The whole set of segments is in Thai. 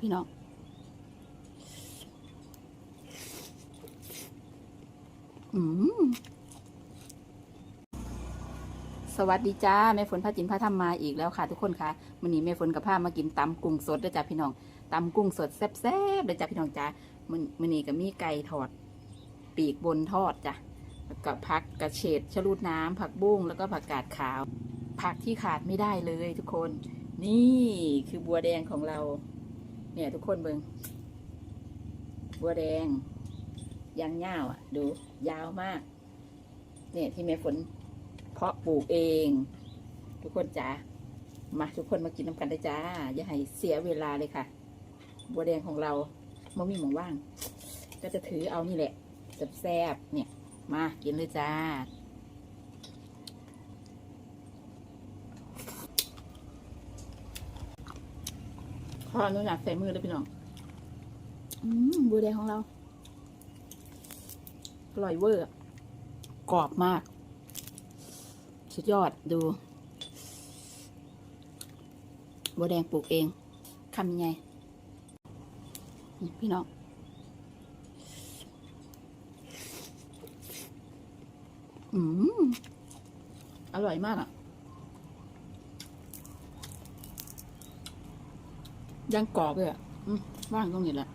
พี่น้องสวัสดีจ้าแม่ฝนพาจินพาทำมาอีกแล้วค่ะทุกคนค่ะวันนี้แม่ฝนกับพามากินตำกุ้งสดด้วยจ้าพี่น้องตำกุ้งสดแซ่บๆเลยจ้าพี่น้องจ้ามันมันนี้ก็มีไก่ทอด ปีกบนทอดจ้ะแล้วก็ผักกระเฉดชะลูดน้ำผักบุ้งแล้วก็ผักกาดขาว ผักที่ขาดไม่ได้เลยทุกคน นี่คือบัวแดงของเรา เนี่ยทุกคนเบิงบัวแดงยางยาวอะ ดูยาวมาก เนี่ยที่แม่ฝนเพาะปลูกเอง ทุกคนจ๋ามาทุกคนมากินน้ำกันได้จ้า อย่าให้เสียเวลาเลยค่ะ บัวแดงของเราไม่มีหมองว่าง ก็จะถือเอานี่แหละแซ่บๆเนี่ย มากินเลยจ้า ขออนุญาตใส่มือเลยพี่น้องอืมบัวแดงของเราอร่อยเวอร์อะกรอบมาก สุดยอดดู บัวแดงปลูกเองทำยังไงนี่พี่น้องอืมอร่อยมากอะ ยังกรอบเลยอะว่างตรงนี้แหละ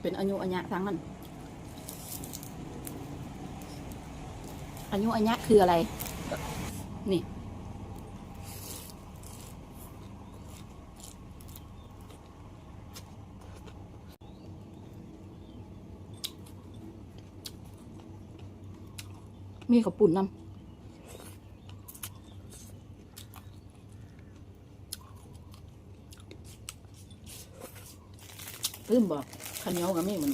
เป็นอายุอัญญะทั้งนั้นอายุอัญญะคืออะไร นี่ มีข้าวปุ่นน้ำ ลืมบอกข้าวเหนียวกับมีมัน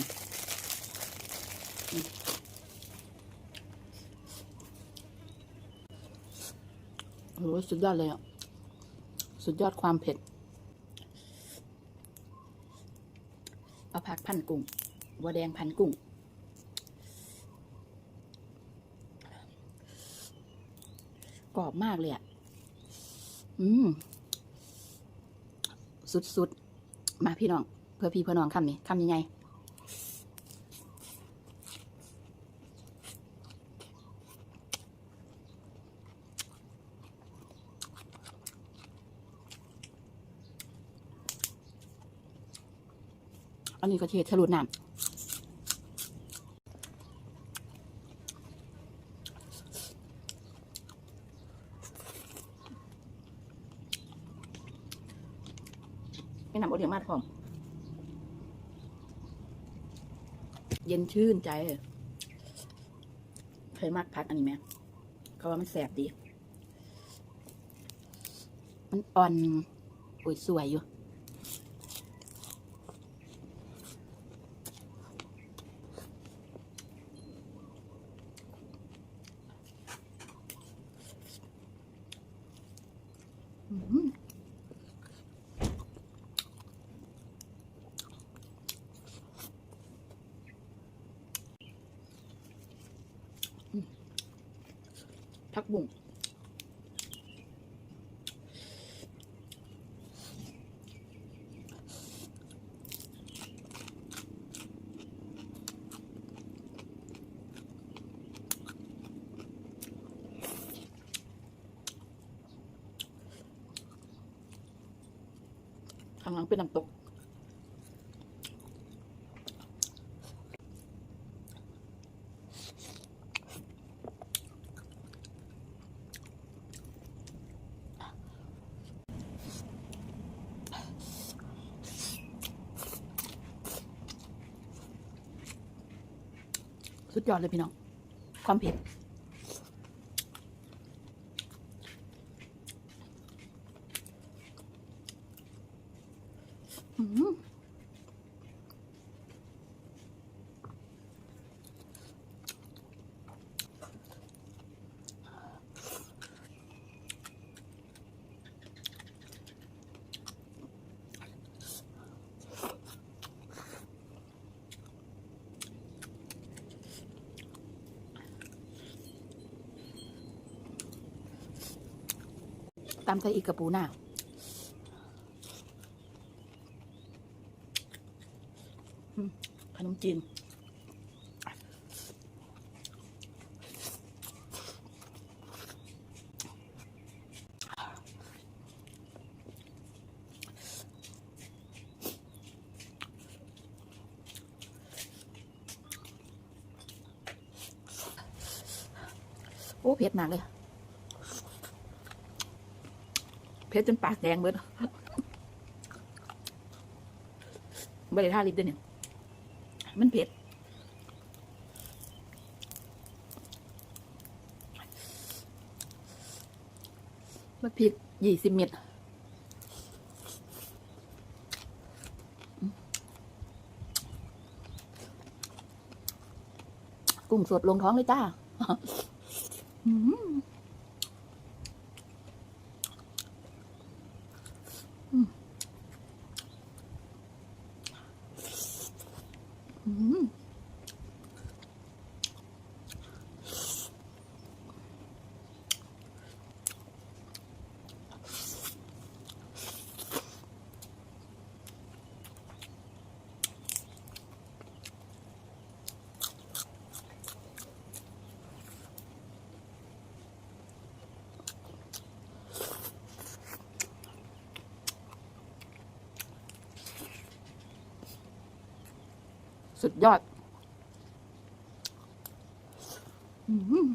โอ้โหสุดยอดเลยอะ สุดยอดความเผ็ด เอาผักพันกุ้งบัวแดงพันกุ้ง กรอบมากเลยอะ อืม สุดๆ มาพี่น้อง เพื่อพี่เพื่อน้องคำนี้คำยังไงอันนี้ก็เทศทะลุดน้ำไม่นำโอเดียงมาพร้อม เย็นชื่นใจ เคยมากพักอันนี้ไหมเขาว่ามันแสบดี มันอ่อนอุ้ยสวยอยู่อืม ผักบุ้งข้างหลังเป็นน้ำตก สุดยอดเลยพี่น้อง ความเผ็ดอืม ตำใส่อีกกระปูหน่าขนมจีนโอ้เผ็ดหนักเลย เผ็ดจนปากแดงเบิดบริท่าลิปด้วยเนี่ย มันเผ็ดมันพริกยี่สิบเม็ดกุ้งสดลงท้องเลยจ้า อื สุดยอด อืม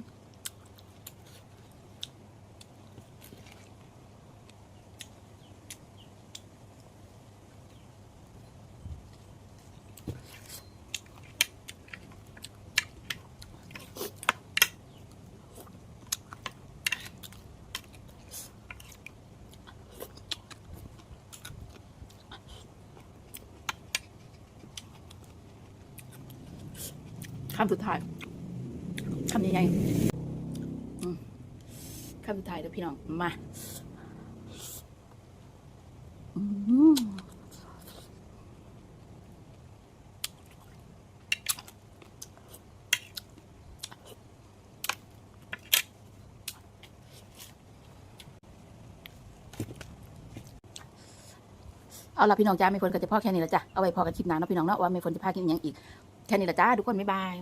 คำสุดท้ายคำยังไงคำสุดท้ายเดี๋ยวพี่น้องมาอืมเอาละพี่น้องจ้าไม่ฝนก็จะพ่อแค่นี้ละจ้ะ เอาไว้พอกันคลิปหน้าเนาะพี่น้องเนาะว่าไม่ฝนจะพากินอย่างอีก แค่นี้ละจ้าทุกคนบ๊ายบาย